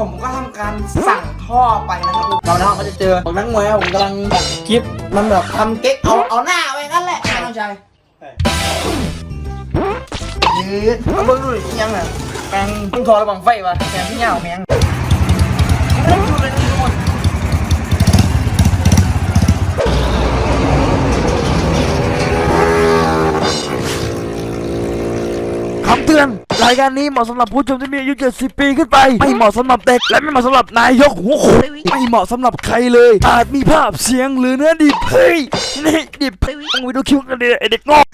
ผมก็ทำการสั่งท่อไปนะครับเราแล้วก็จะเจอผมนักมวยครับผมกำลังแบบคลิปมันแบบทำเก๊กเอาเอาหน้าไว้งั้นแหละน้องชายยืดเอาเบิ้งดูดิยังอะแมงเพิ่งทอระบังไฟวะแมงพี่เหงาแมงไม่ดูเลยทุกคน คำเตือน รายการนี้เหมาะสำหรับผู้ชมที่มีอายุ 70 ปีขึ้นไป ไม่เหมาะสำหรับเด็ก และไม่เหมาะสำหรับนายกหัวโขนไม่เหมาะสำหรับใครเลย อาจมีภาพเสียงหรือเนื้อดิบเฮ้ยนี่ดิบเฮ้ยต้องไปดูคลิปกันเลยไอเด็กงอก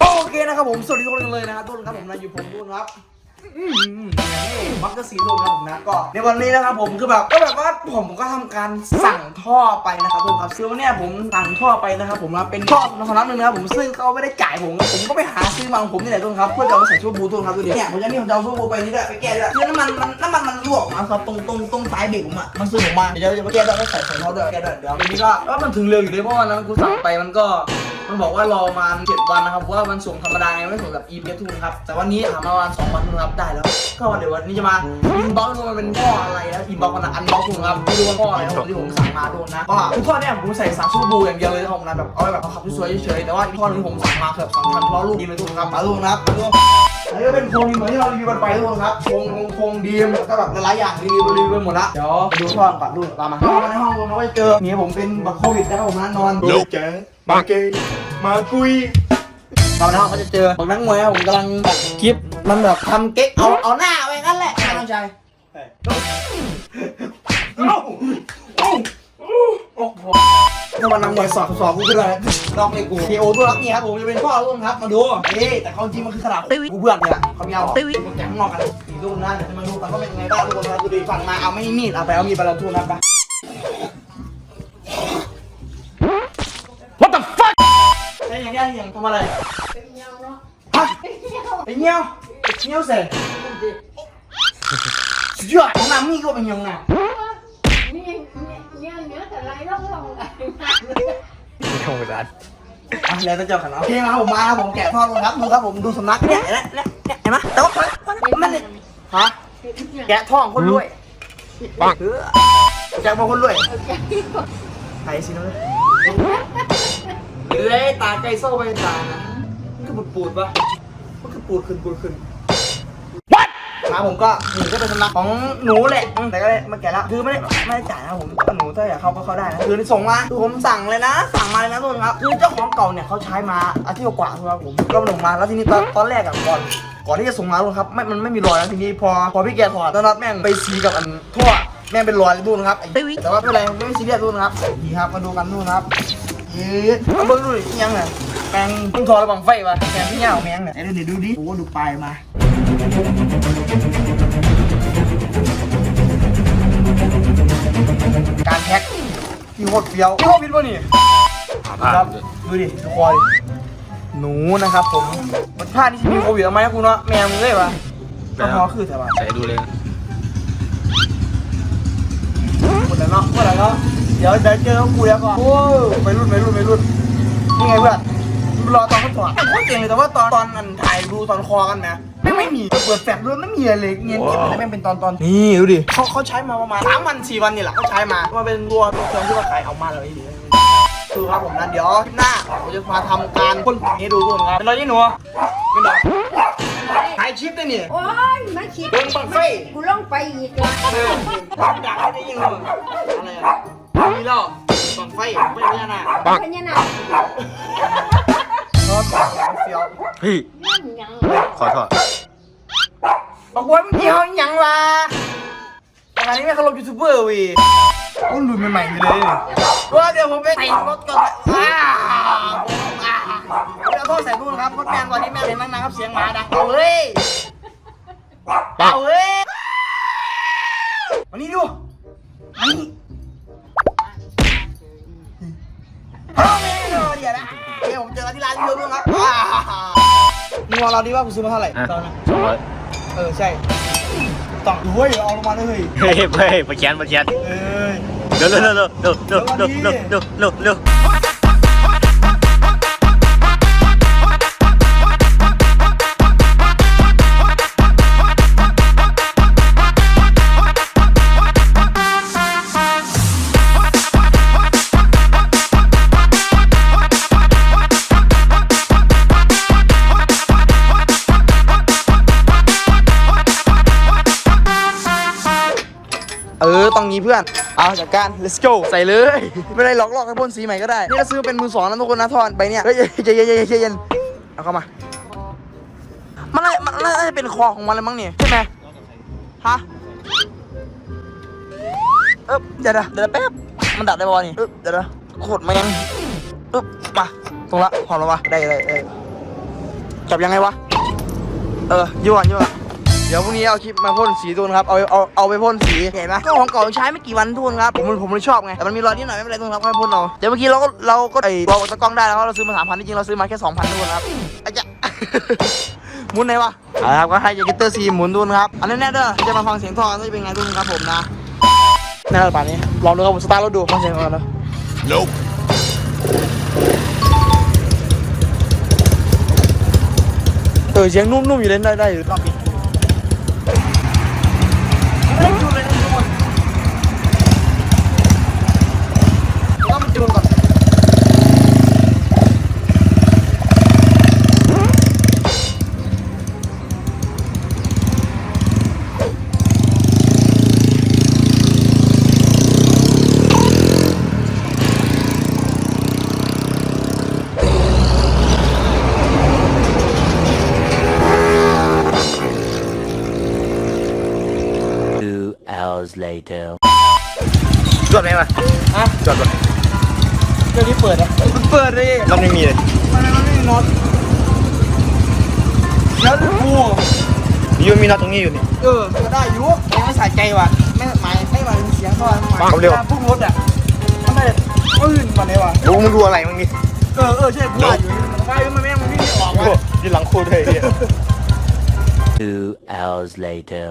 โอเคนะครับผม สวัสดีทุกคนเลยนะครับทุกคนครับผมนายอยู่ผมทุกคนครับอื มมักกะซีทุกคนครับผมนะก็ในวันนี้นะครับผมคือแบบก็แบบว่าผมก็ทำการสั่งท่อไปนะครับทุกคนครับซื้อมาเนี่ยผมสั่งท่อไปนะครับผมนะเป็นท่อสำนักหนึ่งนะครับผมซึ่งเขาไม่ได้จ่ายผมผมก็ไปหาซื้อมาของผมนี่แหละทุกคนครับเพื่อจะเอามาใส่ชั่วบูทุกคนครับดูดิเนี่ยผมจะนี่ผมจะเอาชั่วบูไปนี่ด้วยไปแก้ด้วยคือน้ำมันมันน้ำมันมันรั่วออกมาครับตรงตรงตรงสายเบรกผมอะมันซึมออกมาเดี๋ยวจะมาแก้ด้วยก็ใส่ใส่ท่อด้วยแก้ด้วยเดี๋ยวทีนี้ก็ว่ามันถึงเร็วอยู่เลยเพราะว่านั้นกูสั่งไปมันก็ มันบอกว่ารอมาเจ็ดวันนะครับว่ามันส่งธรรมดาไงไม่ส่งแบบ e b s ทุนครับแต่วันนี้ถามมาประมาณสองวันทุนครับได้แล้ว ก็เดี๋ยววันนี้จะมาอินบ็อกซ์มันเป็นข้ออะไรนะอินบ็อกซ์มันอันบ็อกซ์ทุนครับไม่รู้ว่าข้ออะไรครับผมที่ผมสั่งมาโดนนะก็คือข้อเนี่ยผมใส่สามชูบูอย่างเดียวเลยนะครับผมนะแบบเอาไว้แบบขับสวยๆเฉยๆแต่ว่าอีกข้อนึงผมสั่งมาเกือบสองพันล้อลูกดีเลยทุนครับมาถูกนครับมาทุน อันนี้ก็เป็นโครงดีเหมือนที่เรารีวิวกันไปทุกคนครับโครงโครงโครงดีมแล้วก็แบบหลายๆอย่างรีวิวรีวิวไปหมดละเดี๋ยวไปดูท่อนก่อนดูตามมาเข้ามาในห้องเราก็จะเจอเมียผมเป็นบัคโควิดนะครับผมนะนอน โลกแกมาเกยมากุยตอนนั้นเขาจะเจอผมนักมวยครับผมกำลังแบบคลิปมันแบบทำเก๊กเอาเอาหน้าไว้งั้นแหละน้องชายเอ้าโอ้โห ถ้ามันนำมวยสอบสอบกูขึ้นเลยลองเลยกูทีโอตัวรักนี่ครับผมจะเป็นพ่อรุ่นครับมาดูเอ้แต่เขาจริงมันคือขนาดกูเบื่อเนี่ยเขาไม่เอาแกงงอกกันสีรุ่นนะเดี๋ยวจะมาดูกันว่าเป็นยังไงบ้างทุกคนครับดูดิฝั่งมาเอาไม่มีดเอาไปเอามีดไปลองทุนนะปะ What the fuck ไอ้ยังไงยังทำอะไรฮะไอ้เงี้ยวไอ้เงี้ยวเสร็จสุดยอดของน้ำมีก็เป็นยังไงเนี่ย เนี่ยเนี่ยแต่ไรต้องลองอะไรไม่ต้องไปร้านอะแล้วจะเจอกันเนาะโอเคมาผมมาครับผมแกะท่อดูครับดูครับผมดูสำนักเนี่ยเห็นไหมเนี่ยเนี่ยเห็นไหมแต่ว่ามันเนี่ยฮะแกะท่อของคนรวยปังแกะมาคนรวยไอ้สิน้องเลื้อยตาไก่โซ่ไปตานะมันคือปูดปูดปะมันคือปูดขึ้นปูดขึ้น What มาผมก็หนูก็เป็นสำนักของหนูแหละอืมแต่ก็เลยมาแกะแล้วคือไม่ได้ไม่ได้จ่ายนะผมก็หนูถ้าอยากเข้าก็เข้าได้นะคือส่งมาคือผมสั่งเลยนะ สั่งมาเลยนะทุกคนครับคือเจ้าของเก่าเนี่ยเขาใช้มาอาทิตย์กว่าๆครับผมก็ส่งมาแล้วทีนี้ตอนตอนแรกอะก่อน ก่อนที่จะส่งมาทุกคนครับไม่มันไม่มีรอยแล้วทีนี้พอพอพี่แกถอดแล้วน็อตแม่งไปซีกับอันทั่วแม่งเป็นรอยเลยทุกคนครับไอ้แต่ว่าไม่เป็นไรไม่ซีเรียสทุกคนครับนี่ครับมาดูกันทุกคนครับยืดเอาเบิ้งดูดิอิหยังเนี่ยแมงเพิ่งทอระบังไฟวะแมงพี่เหงาแมงเนี่ยไอ้เดี๋ยวดูดิโอ้ดูปลายมา โคตรเฟี้ยวที่โคตรฟิตวะนี่ครับดูดิทุกคนหนูนะครับผมมันผ้านี่จะมีโควิดเอาไหมคุณเนาะแมวมึงเลยวะก็พอคือแต่ว่าใส่ดูเลยหมดแล้วเนาะหมดแล้วเนาะเดี๋ยวเดี๋ยวเจอกูแล้วก่อนโอ้ไปรุ่นไปรุ่นไปรุ่นนี่ไงเพื่อนรอตอนเขาถอดโคตรเก่งเลยแต่ว่าตอนตอนอันถ่ายดูตอนคอกันนะ ไม่ไม่มีเปิดแฟลชด้วยไม่มีอะไรเลยเงี้ยเงียบเลยไม่งเป็นตอนตอนนี่ดูดิเขาเขาใช้มาประมาณสามวันสี่วันนี่แหละเขาใช้มามาเป็นตัวตัวเครื่องที่ว่าขายเอามาเลยคือครับผมนะเดี๋ยวคลิปหน้าผมจะมาทำการพ่นสีให้ดูทุกคนครับเป็นไรยี่หนูเป็นไรถ่ายคลิปได้นี่โอ้ยมาคิดเบิ่งบังไฟกูลงไปอีกแล้วเออทำดักให้ได้ยินเลยอะไรอะมีแล้วบังไฟไม่พญานาคพญานาคชอบแบบเฟี้ยวพี่นั่นยังขอโทษ บอกว่ามึงเกี่ยวอีหยังวะงานนี้ไม่เคารพยูทูบเบอร์เวีรุ่นรุ่นใหม่ๆอยู่เลยนี่ว่าเดี๋ยวผมไปแต่งรถก่อนอ้าวอ้าวเดี๋ยวโทษใส่รุ่นครับรถแมนตอนนี้แม่เห็นนั่งๆครับเสียงหมาดังเอาเว้ยเอาเว้ยมานี่ดูมานี่เอาเว้ยเดี๋ยวนะเดี๋ยวผมเจอกันที่ร้านเยอะด้วยครับว้าวมึงมองเราดีว่ากูซื้อมาเท่าไหร่อะตอนนั้นสองร้อย เออใช่ต้องเฮ้ยเอาลงมาเลยเฮ้ยเฮ้ยเฮ้ยมาแขนมาแขนเอ้ยเร็วเร็วเร็วเร็วเร็วเร็วเร็วเร็ว งงี้เพื่อน เอาจัดการ let's go ใส่เลย ไม่ได้หลอกลอกให้พ่นสีใหม่ก็ได้ นี่เราซื้อเป็นมือสองนะทุกคนนะทอนไปเนี่ยเฮ้ยใจเย็นใจเย็นใจเย็นเอาเข้ามา มันน่ามันน่าจะเป็นคอของมันเลยมั้งเนี่ยใช่ไหมฮะเอ๊บเดี๋ยวนะเดี๋ยวนะแป๊บ มันดับได้ป่าวะนี่เอ๊บเดี๋ยวนะโคตรแม่งเอ๊บมาตรงละพอแล้ววะได้ได้ได้จับยังไงวะ เออยั่วยั่วเดี๋ยวพรุ่งนี้เอาคลิปมาพ่นสีทุนครับ เอาเอาเอาไปพ่นสีเห็นไหมก็ของเก่าใช้ไม่กี่วันทุนครับ ผมผมเลยชอบไง แต่มันมีรอยนิดหน่อยไม่เป็นไรทุนครับค่อยพ่นเอาเดี๋ยวเมื่อกี้เราก็เราก็ไอ้บอกตะกล้องได้แล้วเราซื้อมาสามพันจริงๆเราซื้อมาแค่สองพันทุนครับไอ้จ๊ะหมุนไหนวะเอาละครับก็ให้ยากิเตอร์ซีหมุนทุนครับ อันนี้แน่เด้อจะมาฟังเสียงท่อว่าจะเป็นไงทุนครับผมนะแน่นอนป่านนี้ลองดูครับผมสตาร์ทรถดูฟังเสียงก่อนนะ Nope. เออเสียงนุ่มๆอยู่เลยได้ได้อยู่รอบนี้ไม่ hours later. จอดไหมวะฮะจอดก่อนเดี๋ยวนี้เปิดอะมันเปิดเลยรถไม่มีเลยมันมันไม่มีน็อตแล้วดูกูนี่มันมีน็อตตรงนี้อยู่นี่เออก็ได้อยู่ยังไม่ใส่ใจว่ะไม่หมายไม่หมายถึงเสียงท่อหมายความเร็วพุ่งรถอะมันได้ปืนมาเลยว่ะดูมึงดูอะไรมึงนี่เออเออใช่กูว่าอยู่ว่าอยู่มันแม่งมันวิ่งไม่ออกโอ้ว่ะยหลังคู่เลยเนี่ย Two hours later.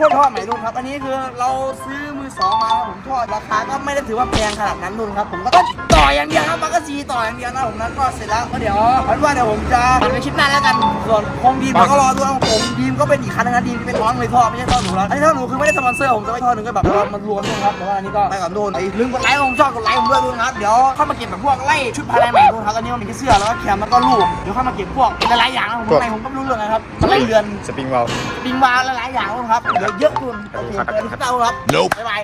พวกท่อใหม่รุ่นครับ อันนี้คือเราซื้อมือ สองมาครับผมท่อราคาก็ไม่ได้ถือว่าแพงขนาดนั้นรุ่นครับผมก็ต่ออย่างเดียวครับมันก็ซีต่ออย่างเดียวนะผมนั้นก็เสร็จแล้วก็เดี๋ยววันว่าเดี๋ยวผมจะหันไปคลิปหน้าแล้วกันส่วนคงดีมเราก็รอดูครับผมดีมก็เป็นอีกคันนึงนะดีมที่เป็นท้องเลยท่อไม่ใช่ท่อหนูแล้วอันนี้ท่อหนูคือไม่ได้สปอนเซอร์ผมแต่ว่าท่อหนึ่งก็แบบว่ามันรวมด้วยครับแต่ว่าอันนี้ก็ไปกับโดนไอ้ลืมกดไลค์ผมชอบกดไลค์ผมด้วยดูนะครับเดี๋ยวเข้ามาเก็บแบบพวกไล่ชุดภายในใหม่ดูครับอันนี้มันมีแค่เสื้อแล้วก็แคมแล้วก็ลูกเดี๋ยวเข้ามาเก็บพวกหลายๆอย่างนะผมข้างในผมก็ไม่รู้เรื่องนะครับมันไล่เรือนสปริงเวาล์วปิงวาหลายๆอย่างครับเดี๋ยวเยอะคุณโอเคเจอกันที่เต้าครับ Nope. บ๊ายบาย